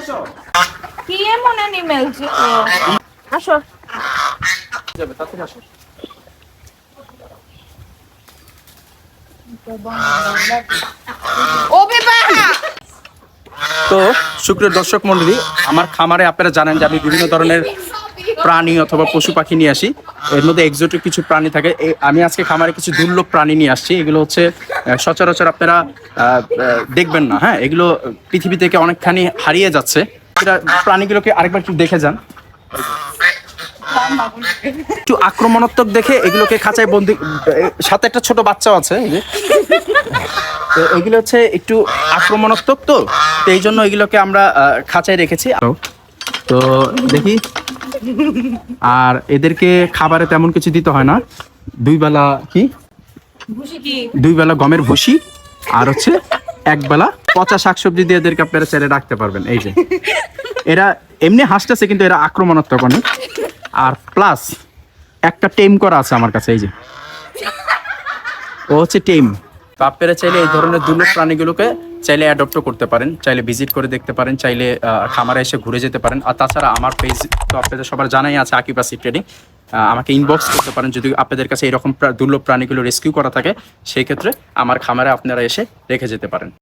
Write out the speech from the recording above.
আসো কি এমন অ্যানিমেল আসো। যাবে তাড়াতাড়ি আসো। ও বেবা! তো সুপ্রিয় দর্শক মন্ডলী আমার খামারে আপনারা জানেন যে আমি বিভিন্ন ধরনের প্রাণী অথবা পশু পাখি নিয়ে আসি। এর মধ্যে এক্সোটিক কিছু প্রাণী থাকে। আমি আজকে খামারে কিছু দুর্লভ প্রাণী নিয়ে আসছি। এগুলো হচ্ছে সচরাচর আপনারা দেখবেন না হ্যাঁ? এগুলো পৃথিবী থেকে অনেকখানি হারিয়ে যাচ্ছে। এটা প্রাণীগুলোকে আরেকবার একটু দেখে যান। একটু আক্রমণাত্মক দেখে এগুলোকে খাঁচায় বন্দি সাথে একটা ছোট বাচ্চাও আছে তো এগুলো হচ্ছে একটু আক্রমণাত্মক তো তো এই জন্য এগুলোকে আমরা খাঁচায় রেখেছি। তো দেখি। আর এদেরকে খাবারে তেমন কিছু দিতে হয় না। দুই বেলা কি? দুই বেলা গমের ভুসি আর হচ্ছে এক বেলা পচা শাকসবজি দিয়ে এদেরকে আপনারা ছেড়ে রাখতে পারবেন এই যে। এরা এমনি হাসতেছে কিন্তু এরা আক্রমণাত্মক অনেক। আর প্লাস একটা টেম করা আছে আমার কাছে এই যে। ও হচ্ছে টেম। তো আপনারা চাইলে এই ধরনের দুর্লভ প্রাণীগুলোকে চাইলে অ্যাডপ্টও করতে পারেন, চাইলে ভিজিট করে দেখতে পারেন, চাইলে খামারে এসে ঘুরে যেতে পারেন। আর তাছাড়া আমার পেজ তো আপনাদের সবার জানাই আছে আকিপাসি ট্রেডিং আমাকে ইনবক্স করতে পারেন যদি আপনাদের কাছে এরকম দুর্লভ প্রাণীগুলো রেস্কিউ করা থাকে, সেই ক্ষেত্রে আমার খামারে আপনারা এসে রেখে যেতে পারেন।